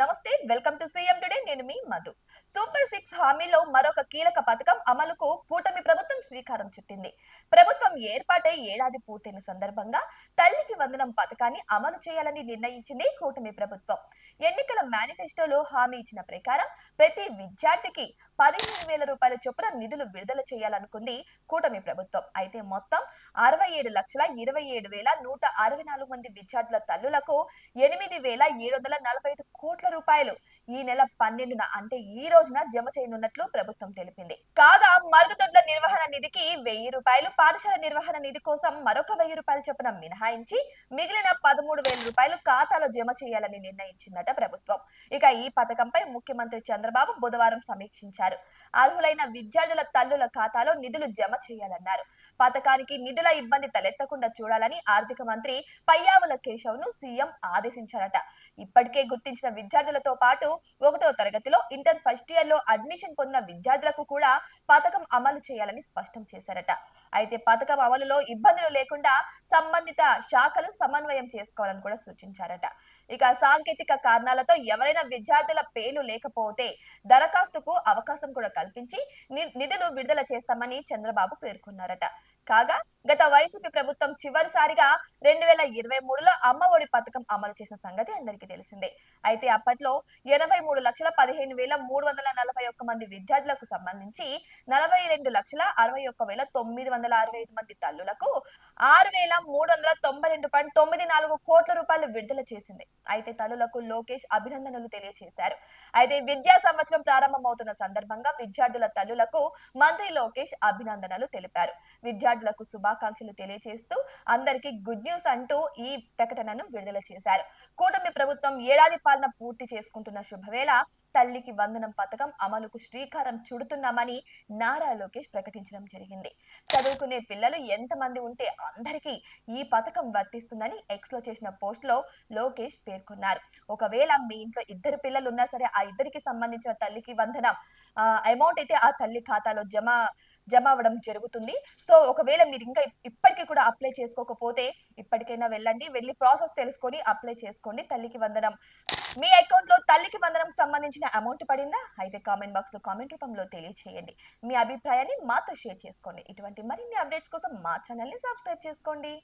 నమస్తే welcome to CM today. నేను మీ Madhu. Super six హామీలో మరొక కీలక పథకం అమలుకు కూటమి ప్రభుత్వం శ్రీకారం చుట్టింది. ప్రభుత్వం ఏర్పాటై ఏడాది పూర్తయిన సందర్భంగా తల్లికి వందనం పథకాన్ని అమలు చేయాలని నిర్ణయించింది కూటమి ప్రభుత్వం. ఎన్నికల మేనిఫెస్టోలో హామీ ఇచ్చిన ప్రకారం ప్రతి విద్యార్థికి పదిహేను వేల రూపాయల చొప్పున నిధులు విడుదల చేయాలనుకుంది కూటమి ప్రభుత్వం. అయితే మొత్తం అరవై ఏడు లక్షల ఇరవై ఏడు వేల నూట అరవై నాలుగు మంది విద్యార్థుల తల్లులకు ఎనిమిది వేల ఏడు వందల నలభై ఐదు కోట్ల రూపాయలు ఈ నెల పన్నెండున అంటే ఈ రోజున జమ చేయనున్నట్లు ప్రభుత్వం తెలిపింది. కాగా మరుగుదొడ్ల నిర్వహణ నిధికి వెయ్యి రూపాయలు పాఠశాల నిర్వహణ నిధి కోసం మరొక వెయ్యి రూపాయల చొప్పున మినహాయించి మిగిలిన పదమూడు వేల రూపాయలు ఖాతాలో జమ చేయాలని నిర్ణయించిందట ప్రభుత్వం. ఇక ఈ పథకంపై ముఖ్యమంత్రి చంద్రబాబు బుధవారం సమీక్షించారు. అర్హులైన విద్యార్థుల తల్లుల ఖాతాలో నిధులు జమ చేయాలన్నారు. పథకానికి నిధుల ఇబ్బంది తలెత్తకుండా చూడాలని ఆర్థిక మంత్రి పయ్యావుల కేశవ్ను సీఎం ఆదేశించారట. ఇప్పటికే గుర్తించిన విద్యార్థులతో పాటు ఒకటో తరగతిలో ఇంటర్ ఫస్ట్ ఇయర్లో అడ్మిషన్ పొందిన విద్యార్థులకు కూడా పథకం అమలు చేయాలని స్పష్టం చేశారట. అయితే పథకం అమలులో ఇబ్బందులు లేకుండా సంబంధిత శాఖలు సమన్వయం చేసుకోవాలని కూడా సూచించారట. ఇక సాంకేతిక కారణాలతో ఎవరైనా విద్యార్థుల పేర్లు లేకపోతే దరఖాస్తుకు అవకాశం కూడా కల్పించి ని- నిధులు విడుదల చేస్తామని చంద్రబాబు పేర్కొన్నారట. కాగా గత వైసీపీ ప్రభుత్వం చివరిసారిగా రెండు వేల ఇరవై మూడులో అమ్మ ఒడి పథకం అమలు చేసిన సంగతి అందరికీ తెలిసిందే. అయితే అప్పట్లో ఎనభై మూడు లక్షల పదిహేను వేల మూడు వందల నలభై ఒక్క మంది విద్యార్థులకు సంబంధించి నలభై రెండు లక్షల అరవై ఒక్క వేల తొమ్మిది వందల అరవై ఐదు మంది తల్లులకు ఆరు వేల మూడు వందల తొంభై రెండు పాయింట్ తొమ్మిది నాలుగు కోట్ల రూపాయలు విడుదల చేసింది. అయితే తల్లులకు లోకేష్ అభినందనలు తెలియజేశారు అయితే విద్యా సంవత్సరం ప్రారంభమవుతున్న సందర్భంగా విద్యార్థుల తల్లులకు మంత్రి లోకేష్ అభినందనలు తెలిపారు. విద్యార్థులకు శుభాకాంక్షలు తెలియజేస్తూ అందరికీ గుడ్ న్యూస్ అంటూ ఈ ప్రకటనను విడుదల చేశారు. కూటమి ప్రభుత్వం ఏడాది పాలన పూర్తి చేసుకుంటున్న శుభవేళ తల్లికి వందనం పథకం అమలుకు శ్రీకారం చుడుతున్నామని నారా లోకేష్ ప్రకటించడం జరిగింది. చదువుకునే పిల్లలు ఎంతమంది ఉంటే అందరికీ ఈ పథకం వర్తిస్తుందని ఎక్స్లో చేసిన పోస్ట్లో లోకేష్ పేర్కొన్నారు. ఒకవేళ మీ ఇంట్లో ఇద్దరు పిల్లలు ఉన్నా సరే ఆ ఇద్దరికి సంబంధించిన తల్లికి వందనం అమౌంట్ అయితే ఆ తల్లి ఖాతాలో జమ జమ అవ్వడం జరుగుతుంది. సో ఒకవేళ మీరు ఇంకా ఇప్పటికీ కూడా అప్లై చేసుకోకపోతే ఇప్పటికైనా వెళ్ళండి. వెళ్ళి ప్రాసెస్ తెలుసుకొని అప్లై చేసుకోండి. తల్లికి వందనం. మీ అకౌంట్లో తల్లికి వందనం సంబంధించిన అమౌంట్ పడిందా? అయితే కామెంట్ బాక్స్లో కామెంట్ రూపంలో తెలియచేయండి. మీ అభిప్రాయాన్ని మాతో షేర్ చేసుకోండి. ఇటువంటి మరిన్ని అప్డేట్స్ కోసం మా ఛానల్ని సబ్స్క్రైబ్ చేసుకోండి.